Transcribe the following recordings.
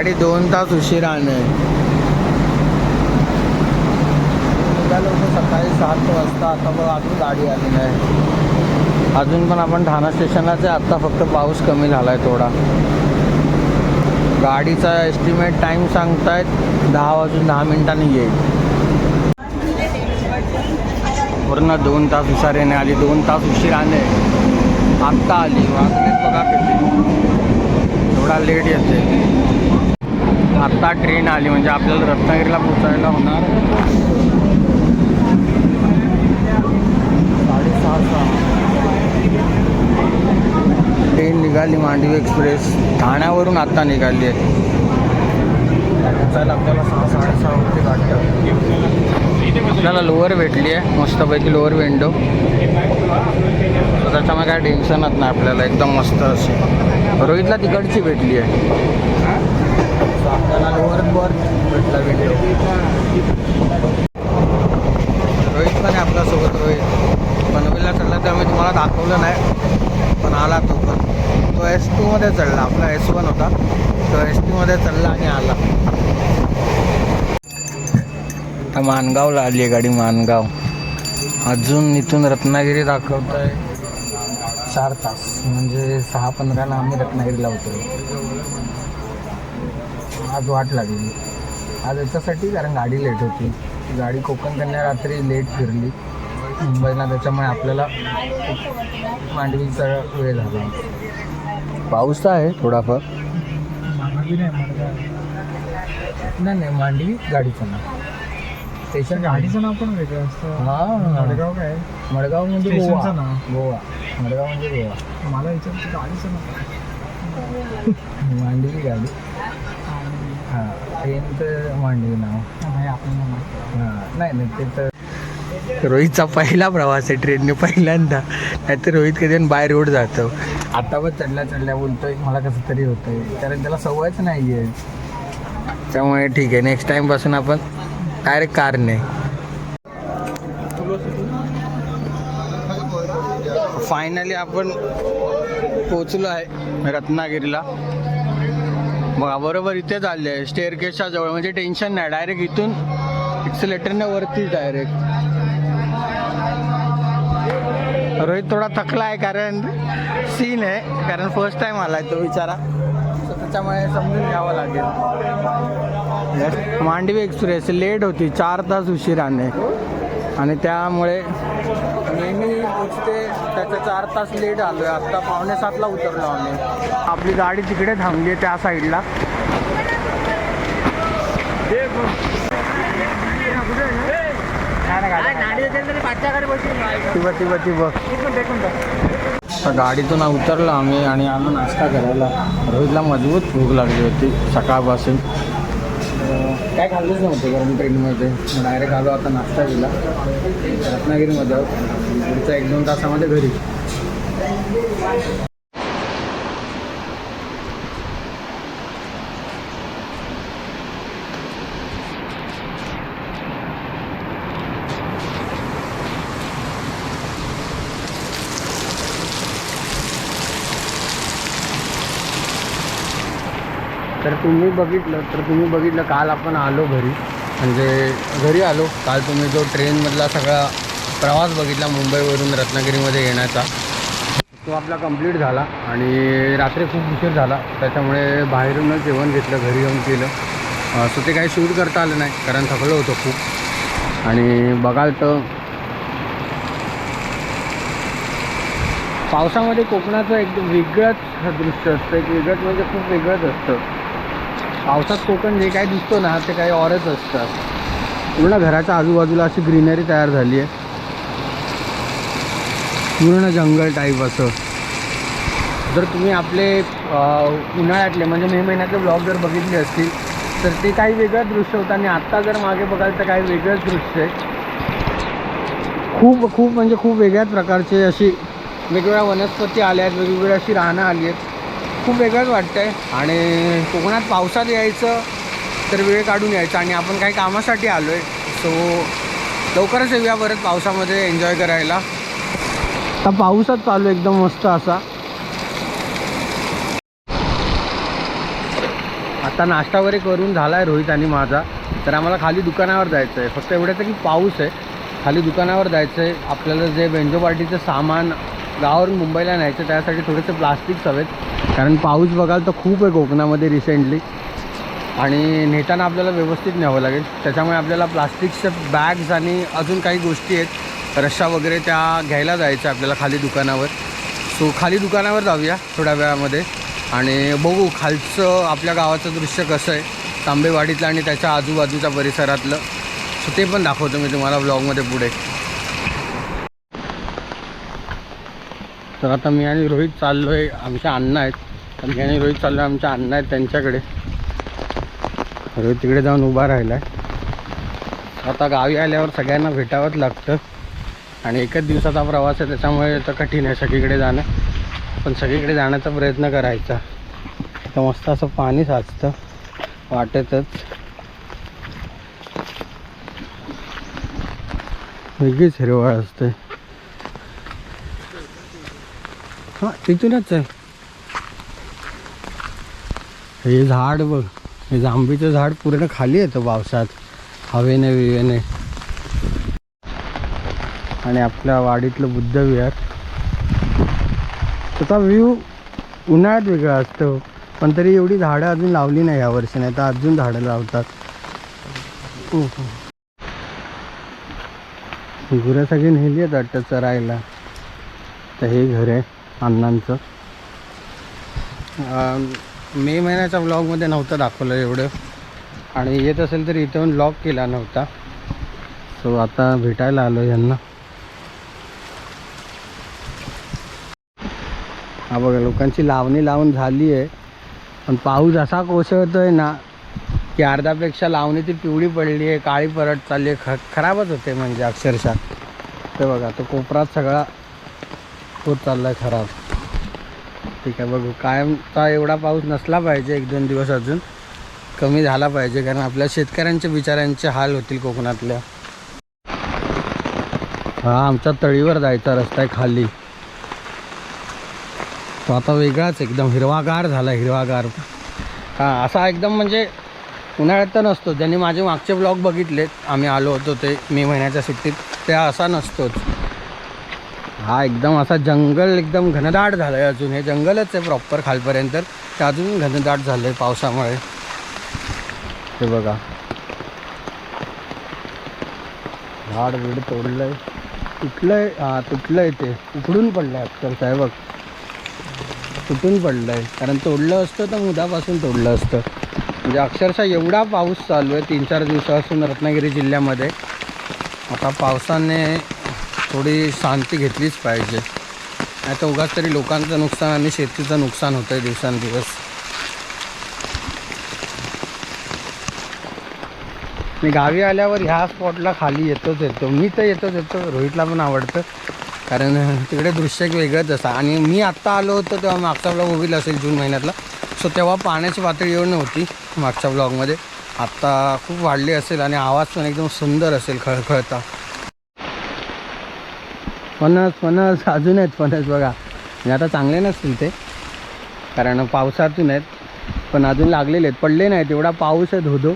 गाडी दोन तास उशिराने निघालो होतो सकाळी सात वाजता आता बघ अजून गाडी आली नाही अजून पण आपण ठाणा स्टेशनलाच आहे आत्ता फक्त पाऊस कमी झाला आहे थोडा. गाडीचा एस्टिमेट टाईम सांगतायत दहा वाजून दहा मिनिटांनी येईल. पूर्ण दोन तास हुशारीने आली दोन तास उशिराने आत्ता आली वाजलेत बघा किती. थोडा लेट येते आत्ता ट्रेन आली म्हणजे आपल्याला रत्नागिरीला पोचायला होणार. साडेसहा ट्रेन निघाली मांडवी एक्सप्रेस ठाण्यावरून आत्ता निघाली आहे. पोचायला आपल्याला सहा साडेसहा होते वाटतं आपल्याला लोअर भेटली आहे. मस्तपैकी लोअर विंडो त्याच्यामुळे काय टेन्शनच नाही आपल्याला. एकदम मस्त अशी. रोहितला तिकडची भेटली आहे. आपल्याला लोअर बर्थ भेटला विंडो रोहित पण आहे आपल्यासोबत रोहित. पनवेलला चढला त्यामुळे तुम्हाला दाखवलं नाही पण आला तो पण. तो एस टूमध्ये चढला आपला एस वन होता. तो एस टीमध्ये चढला आणि आला. आता मानगावला आली आहे गाडी मानगाव. अजून इथून रत्नागिरी दाखवत आहे चार तास म्हणजे सहा पंधराला आम्ही रत्नागिरीला होतो आज वाट लागली. आज याच्यासाठी कारण गाडी लेट होती. गाडी कोकण कन्या रात्री लेट फिरली. मुंबईला त्याच्यामुळे आपल्याला मांडवीचा वेळ झाला. पाऊस तर आहे थोडाफार. नाही नाही मांडवी गाडीचं नाव. स्टेशन गाडीचं नाव पण वेगळं असतं. हा. मडगाव काय? मडगाव म्हणजे गोवा. गोवा. मडगाव म्हणजे गोवा. मला विचारतं गाडीचं नाव मांडवी गाडी. हां ट्रेनचं मांडवी नाव. नाही आपल्याला माहिती. हां नाही नाही ते तर रोहितचा पहिला प्रवास आहे ट्रेनने पहिल्यांदा. नाहीतर रोहित कधी बाय रोड जातो. आता पण चढल्या चढल्या बोलतोय मला कसं तरी होतंय. कारण त्याला सवयच नाही आहे त्यामुळे ठीक आहे नेक्स्ट टाईमपासून आपण डायरेक्ट कारने फायनली आपण पोचलो आहे रत्नागिरीला. बघा बरोबर इथेच आले आहे जवळ. म्हणजे टेन्शन नाही. डायरेक्ट इथून एक्सिलेटरने वरतीच डायरेक्ट रोहित थोडा थकला आहे कारण सीन आहे. कारण फर्स्ट टाइम आला आहे तो विचारा त्याच्यामुळे समजून घ्यावं लागेल. मांडवी एक्सप्रेस. लेट होती. चार तास उशिराने. आणि त्यामुळे मी पोचते त्याच्या चार तास लेट आलो आहे आत्ता पावणे सातला उतरलो आम्ही. आपली गाडी तिकडे थांबली आहे त्या साईडला. गाडीतून उतरलो आम्ही आणि आलो नाश्ता करायला. रोहितला मजबूत भूक लागली होती सकाळपासून. काय खाल्लंच नव्हतं गरम ट्रेनमध्ये मग डायरेक्ट आलो आता नाश्ता केला. रत्नागिरीमध्ये पुढच्या एक दोन तासामध्ये घरी. तुम्ही बघितलं तर तुम्ही बघितलं काल आपण आलो घरी. म्हणजे घरी आलो. काल तुम्ही जो ट्रेनमधला सगळा प्रवास बघितला मुंबईवरून रत्नागिरीमध्ये येण्याचा. तो आपला कंप्लीट झाला आणि रात्री खूप उशीर झाला. त्याच्यामुळे बाहेरूनच जेवण घेतलं घरी येऊन केलं. सो ते काही शूट करता आलं नाही कारण थकलो होतो खूप. आणि बघाल तर पावसामध्ये कोकणाचं एक वेगळंच दृश्य असतं. एक वेगळंच म्हणजे खूप वेगळंच असतं. पावसात कोकण जे काही दिसतो ना ते काही ऑरच असतात. पूर्ण घराच्या आजूबाजूला अशी ग्रीनरी तयार झाली आहे. पूर्ण जंगल टाईप असं. जर तुम्ही आपले उन्हाळ्यातले म्हणजे मे महिन्यातले ब्लॉग जर बघितले असतील तर ते काही वेगळं दृश्य होतं आणि आत्ता जर मागे बघाल तर काही वेगळंच दृश्य आहे. खूप खूप म्हणजे खूप वेगळ्याच प्रकारचे अशी वेगवेगळ्या वनस्पती आल्या आहेत वेगवेगळ्या अशी राहणं आली आहेत. खूप वेगळंच वाटतं आहे आणि कोकणात पावसात यायचं तर वेळ काढून यायचं आणि आपण काही कामासाठी आलो आहे सो लवकरच येऊया परत पावसामध्ये एन्जॉय करायला. आता पाऊसच चालू आहे एकदम मस्त असा. आता आता नाश्ता वगैरे करून झाला आहे रोहित आणि माझा. तर आम्हाला खाली दुकानावर जायचं आहे फक्त एवढंच आहे की पाऊस आहे. खाली दुकानावर जायचं आहे आपल्याला जे बेंजो पार्टीचं सामान गावावरून मुंबईला न्यायचं त्यासाठी थोडेसे प्लास्टिक्स हवेत. कारण पाऊस बघाल तर खूप आहे कोकणामध्ये रिसेंटली आणि नेताना आपल्याला व्यवस्थित न्यावं लागेल. त्याच्यामुळे आपल्याला प्लास्टिकच्या बॅग्स आणि अजून काही गोष्टी आहेत. रश्शा वगैरे त्या घ्यायला जायचं आपल्याला खाली दुकानावर. सो खाली दुकानावर जाऊया थोड्या वेळामध्ये. आणि बघू खालचं आपल्या गावाचं दृश्य कसं आहे. तांबेवाडीतलं आणि त्याच्या आजूबाजूच्या परिसरातलं. सो ते पण दाखवतो मी तुम्हाला ब्लॉगमध्ये पुढे. तर आता मी आणि रोहित चाललो आहे आमच्या अण्णा आहेत. तर मी आणि रोहित चाललो आहे आमच्या अण्णा आहेत त्यांच्याकडे. रोहित तिकडे जाऊन उभा राहिला आहे आता गावी आल्यावर सगळ्यांना भेटावंच लागतं. आणि एकच दिवसाचा प्रवास आहे त्याच्यामुळे तर कठीण आहे सगळीकडे जाणं. पण सगळीकडे जाण्याचा प्रयत्न करायचा. तर मस्त असं पाणी साचतं वाटेतच. वेगळीच हिरवळ असते. हां तिथूनच आहे. हे झाड बघ. हे जांभीचं झाड पूर्ण खाली येतं पावसात. हवेने विवेने आणि आपल्या वाडीतलं बुद्ध विहार. त्याचा व्ह्यू उन्हाळ्यात वेगळा असतो. पण तरी एवढी झाडं अजून लावली नाही यावर्षी नाही तर अजून झाडं लावतात. गुरं सगळी नेली आहेत वाटतं चरायला. तर हे घर आहे अण्णांचं. मे महिन्याच्या ब्लॉगमध्ये नव्हतं दाखवलं एवढं. आणि येत असेल तर इथं ब्लॉग केला नव्हता. सो आता भेटायला आलो यांना. हा बघा लोकांची लावणी लावून झाली आहे. पण पाऊस असा कोसळतोय ना की अर्धापेक्षा लावणी ती पिवळी पडली आहे काळी परत चालली आहे ख खराबच होते म्हणजे अक्षरशः. ते बघा तो कोपरात सगळा होत चालला आहे खराब. ठीक आहे बघू. कायमचा एवढा पाऊस नसला पाहिजे एक दोन दिवस अजून. कमी झाला पाहिजे कारण आपल्या शेतकऱ्यांचे बिचाऱ्यांचे हाल होतील कोकणातल्या. हा आमच्या तळीवर जायचा रस्ता आहे खाली. तो आता वेगळाच एकदम हिरवागार झाला हिरवागार. हां असा एकदम म्हणजे उन्हाळ्यात तर नसतो ज्यांनी माझे मागचे ब्लॉग बघितलेत आम्ही आलो होतो ते मे महिन्याच्या सुट्टीत त्या असा नसतोच. हा एकदम असा जंगल एकदम घनदाट झालं आहे अजून. हे जंगलच आहे प्रॉपर खालपर्यंत. ते अजून घनदाट झालं आहे पावसामुळे. हे बघा. झाड बीड तोडलं आहे तुटलं आहे हां तुटलं आहे ते. उकडून पडलं आहे अक्षरशः बघ. तुटून पडलं आहे कारण तोडलं असतं तर मुदापासून तोडलं असतं. म्हणजे अक्षरशः एवढा पाऊस चालू आहे तीन चार दिवसापासून रत्नागिरी जिल्ह्यामध्ये. आता पावसाने थोडी शांती घेतलीच पाहिजे. नाही तर उगाच तरी लोकांचं नुकसान आणि शेतीचं नुकसान होतं आहे दिवसांदिवस. मी गावी आल्यावर ह्या स्पॉटला खाली येतोच येतो. मी तर येतोच येतो. रोहितला पण आवडतं. कारण तिकडे दृश्य एक वेगळंच असं. आणि मी आत्ता आलो होतो तेव्हा मागचा ब्लॉग होईल असेल जून महिन्यातला. सो तेव्हा पाण्याची पातळी एवढी नव्हती मागच्या ब्लॉगमध्ये आत्ता खूप वाढली असेल आणि आवाज पण एकदम सुंदर असेल खळखळता. फणस फणस अजून आहेत फणस बघा. म्हणजे आता चांगले नसतील ते. कारण पावसातून आहेत पण अजून लागलेले आहेत. पडले नाहीत एवढा पाऊस आहे धोधो.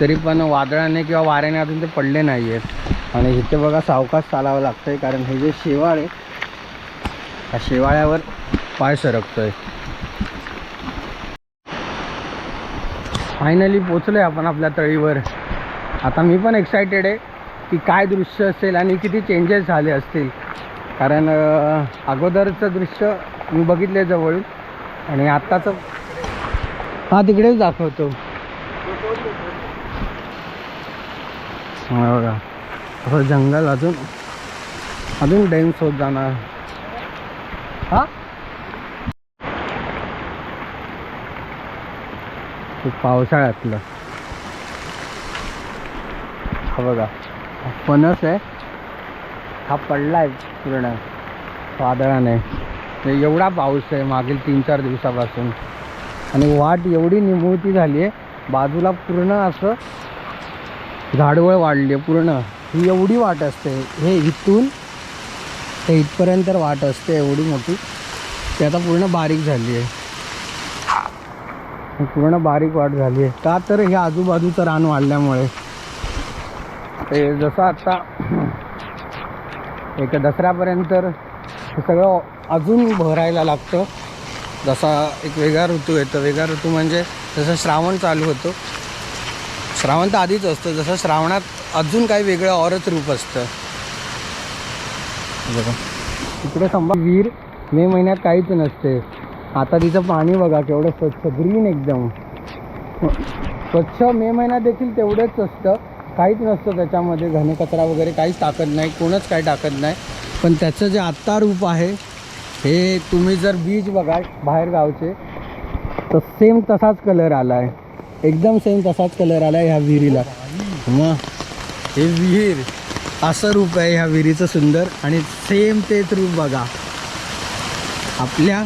तरी पण वादळाने किंवा वाऱ्याने अजून ते पडले नाही आहेत आणि इथे बघा सावकाश चालावं लागतं आहे कारण हे जे शेवाळ आहे त्या शेवाळ्यावर पाय आहे फायनली पोचलो आहे आपण आपल्या तळीवर. आता मी पण एक्सायटेड आहे. की काय दृश्य असेल आणि किती चेंजेस झाले असतील. कारण अगोदरचं दृश्य मी बघितले जवळ आणि आत्ताचं हा तिकडेच दाखवतो. बघा. जंगल अजून अजून डेन्स होत जाणार. हा? पावसाळ्यातलं. हा बघा. फणस आहे. हा पडला आहे पूर्ण. वादळाने. एवढा पाऊस आहे मागील तीन चार दिवसापासून. आणि वाट एवढी निमुळती झाली आहे. बाजूला पूर्ण असं झाडवळ वाढली आहे पूर्ण. ही एवढी वाट असते. हे इथून ते इथपर्यंत वाट असते एवढी मोठी. ते आता पूर्ण बारीक झाली आहे. पूर्ण बारीक वाढ झाली आहे. का तर हे आजूबाजूचं रान वाढल्यामुळे. ते जसं आता एक दसऱ्यापर्यंत हे सगळं अजून भरायला लागतं. जसा एक वेगळा ऋतू येतो. वेगळा ऋतू म्हणजे जसं श्रावण चालू होतो. श्रावण तर आधीच असतं. जसं श्रावणात अजून काही वेगळं औरच रूप असतं. बघा. इकडे संभा विहीर मे महिन्यात काहीच नसते. आता तिचं पाणी बघा केवढं स्वच्छ ग्रीन एकदम. स्वच्छ मे महिन्यात देखील तेवढंच असतं. काहीच नसतं त्याच्यामध्ये घनकचरा वगैरे काहीच टाकत नाही कोणच काही टाकत नाही. पण त्याचं जे आत्ता रूप आहे हे तुम्ही जर बीज बघा बाहेर गावचे तर सेम तसाच कलर आला आहे एकदम सेम तसाच कलर आला आहे ह्या विहिरीला. मग हे विहीर असं रूप आहे ह्या विहिरीचं सुंदर आणि सेम तेच रूप बघा. आपल्या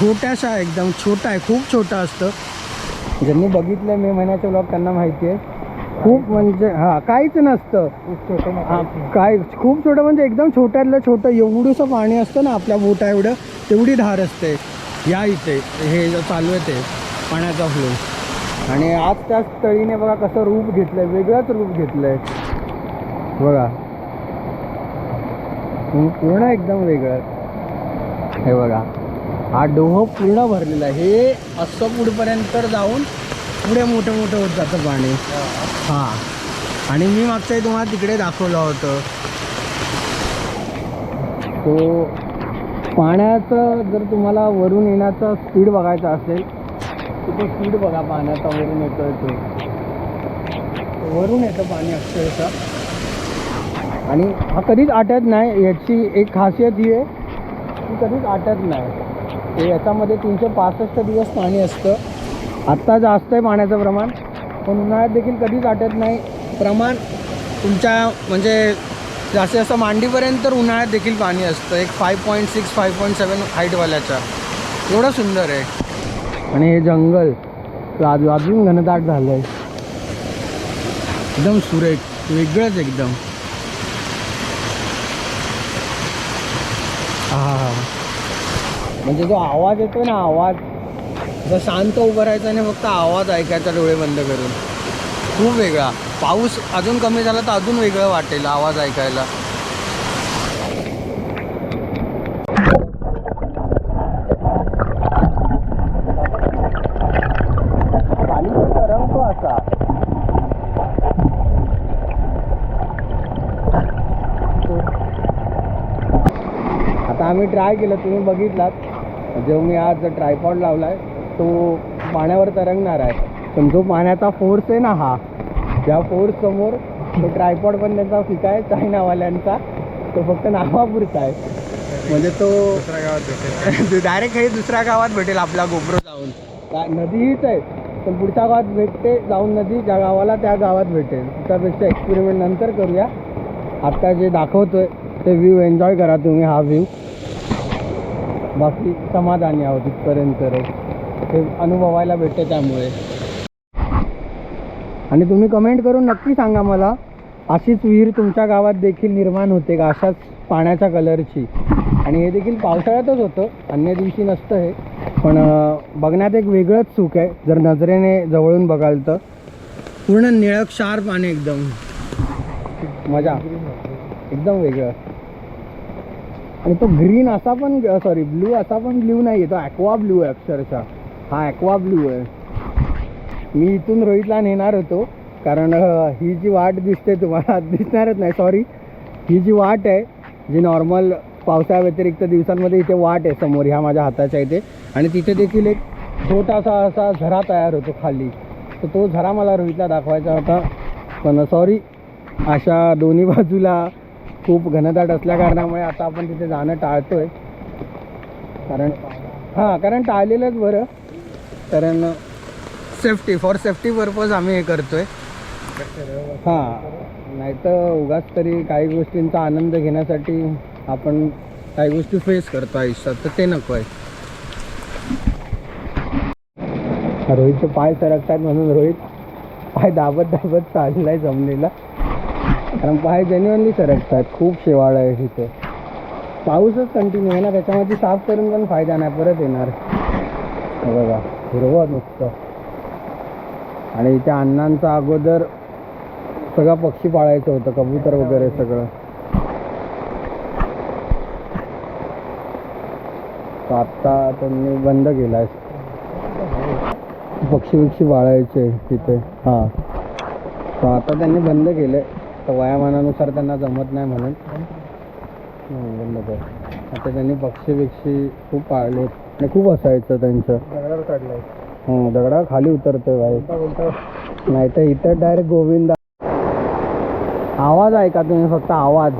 छोट्याशा एकदम छोटा आहे खूप छोटा असतं. ज्यांनी बघितलं मे महिन्याचे ब्लॉग त्यांना माहिती आहे. खूप म्हणजे हां काहीच नसतं. काय खूप छोटं म्हणजे एकदम छोट्यातलं छोटं एवढंसं पाणी असतं ना आपल्या बोटा एवढं तेवढी धार असते. या इथे हे जो चालू आहे ते पाण्याचा फ्लो आणि आज त्याच तळीने बघा कसं रूप घेतलंय वेगळंच रूप घेतलंय. बघा. हम्म, पूर्ण एकदम वेगळं. हे बघा. हा डोह पूर्ण भरलेला आहे. हे असं पुढपर्यंत जाऊन पुढे मोठं मोठं होत जातं पाणी. हां. आणि मी मागचं तुम्हाला तिकडे दाखवलं होतं. तो पाण्याचं जर तुम्हाला वरून येण्याचा स्पीड बघायचा असेल तर स्पीड बघा पाण्याचा वरून येतोय तो. वरून येतं पाणी अक्षरशः. आणि हा कधीच आटत नाही याची एक खासियत ही आहे की कधीच आटत नाही. ते याच्यामध्ये तीनशे पासष्ट दिवस पाणी असतं. आत्ता जास्त आहे पाण्याचं प्रमाण पण उन्हाळ्यात देखील कधीच आटत नाही. प्रमाण तुमच्या म्हणजे जास्तीत जास्त मांडीपर्यंत तर उन्हाळ्यात देखील पाणी असतं. एक five point six five point seven हाईटवाल्याच्या एवढं सुंदर आहे. आणि हे जंगल ते अजून अजून घनदाट झालं आहे एकदम सुरेख वेगळंच एकदम. हा म्हणजे जो आवाज येतो ना आवाज जर शांत उभं राहायचा आणि फक्त आवाज ऐकायचा डोळे बंद करून. खूप वेगळा. पाऊस अजून कमी झाला तर अजून वेगळं वाटेल आवाज ऐकायला. आता आम्ही ट्राय केलं तुम्ही बघितलात. जेव्हा मी आज ट्रायपॉड लावला आहे तो पाण्यावर तरंगणार आहे. पण जो पाण्याचा फोर्स आहे ना हा ज्या फोर्स समोर तो ट्रायपॉड पण त्यांचा फिका आहे चायनावाल्यांचा तो फक्त नावापुरता आहे. म्हणजे तो दुसऱ्या गावात भेटेल. डायरेक्ट हे दुसऱ्या गावात भेटेल आपला गोप्रो जाऊन. का- नदी हीच आहे पण पुढच्या गावात भेटते जाऊन नदी ज्या गावाला त्या गावात भेटेल. त्यापेक्षा एक्सपेरिमेंट नंतर करूया. आता जे दाखवतोय ते व्ह्यू एन्जॉय करा तुम्ही हा व्ह्यू बाकी समाधानी आहोत इथपर्यंत. हे अनुभवायला भेटते त्यामुळे. आणि तुम्ही कमेंट करून नक्की सांगा मला अशीच विहीर तुमच्या गावात देखील निर्माण होते का अशाच पाण्याच्या कलरची आणि हे देखील पावसाळ्यातच होतं अन्य दिवशी नसतं हे. पण बघण्यात एक वेगळंच सुख आहे जर नजरेने जवळून बघाल तर. पूर्ण निळक क्षार पाणी एकदम. मजा. एकदम वेगळं. आणि तो ग्रीन असा पण सॉरी ब्लू असा पण ब्ल्यू नाही आहे तो ॲक्वा ब्लू आहे अक्षरशः. हा ॲक्वा ब्लू आहे. मी इथून रोहितला नेणार होतो कारण ही जी वाट दिसते तुम्हाला दिसणारच नाही सॉरी ही जी वाट आहे जी नॉर्मल पावसाव्यतिरिक्त दिवसांमध्ये इथे वाट आहे समोर ह्या माझ्या हाताच्या इथे. आणि तिथे देखील एक छोटासा असा झरा तयार होतो खाली. तर तो झरा मला रोहितला दाखवायचा होता. पण सॉरी अशा दोन्ही बाजूला खूप घनदाट असल्या कारणामुळे आता आपण तिथे जाणं टाळतो आहे कारण हां कारण टाळलेलंच बरं. कारण सेफ्टी फॉर सेफ्टी पर्पज आम्ही हे करतो आहे हां नाहीतर उगाच तरी काही गोष्टींचा आनंद घेण्यासाठी आपण काही गोष्टी फेस करतो आयुष्यात तर ते नको आहे. रोहितचे पाय सरकतात म्हणून रोहित पाय दाबत दाबत चाललाय जमलेला कारण पाय जेन्युअनली सरकतात खूप शेवाळ आहे इथे. पाऊसच कंटिन्यू आहे ना त्याच्यामध्ये साफ करून पण फायदा नाही परत येणार. बघा. हिरवं नुसतं. आणि त्या अण्णांचा अगोदर सगळं पक्षी पाळायचं होतं कबूतर वगैरे सगळं. आत्ता त्यांनी बंद केला आहे पक्षी बिक्षी पाळायचे तिथे. हां. तर आता त्यांनी बंद केले. तर वयामानानुसार त्यांना जमत नाही म्हणून. बंद कर आता त्यांनी पक्षी बिक्षी खूप पाळले आणि खूप असायचं त्यांचं. दगडावर काढलाय. हं, दगडा खाली उतरतोय भाई उलटा नाही तर इथं डायरेक्ट गोविंदा आवाज ऐका तुम्ही फक्त आवाज.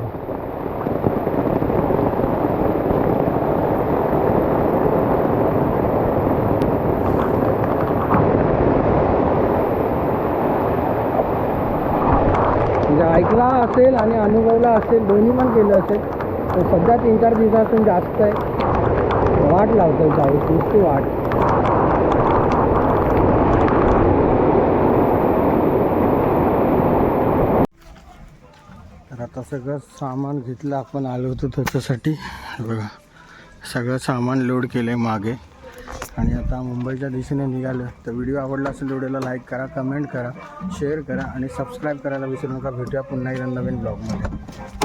म्हणजे ऐकला असेल आणि अनुभवला असेल दोन्ही पण केलं असेल तर सध्या तीन चार दिवसापासून जास्त आहे. वाट लावतोय जाऊ नुसती वाट. तर आता सगळं सामान घेतलं आपण आलो होतो त्याच्यासाठी बघा सगळं सामान लोड केलं आहे मागे. आणि आता मुंबईच्या दिशेने निघालं तर व्हिडिओ आवडला असेल व्हिडिओला लाईक करा कमेंट करा शेअर करा आणि सबस्क्राईब करायला विसरू नका. भेटूया पुन्हा एकदा नवीन ब्लॉगमध्ये.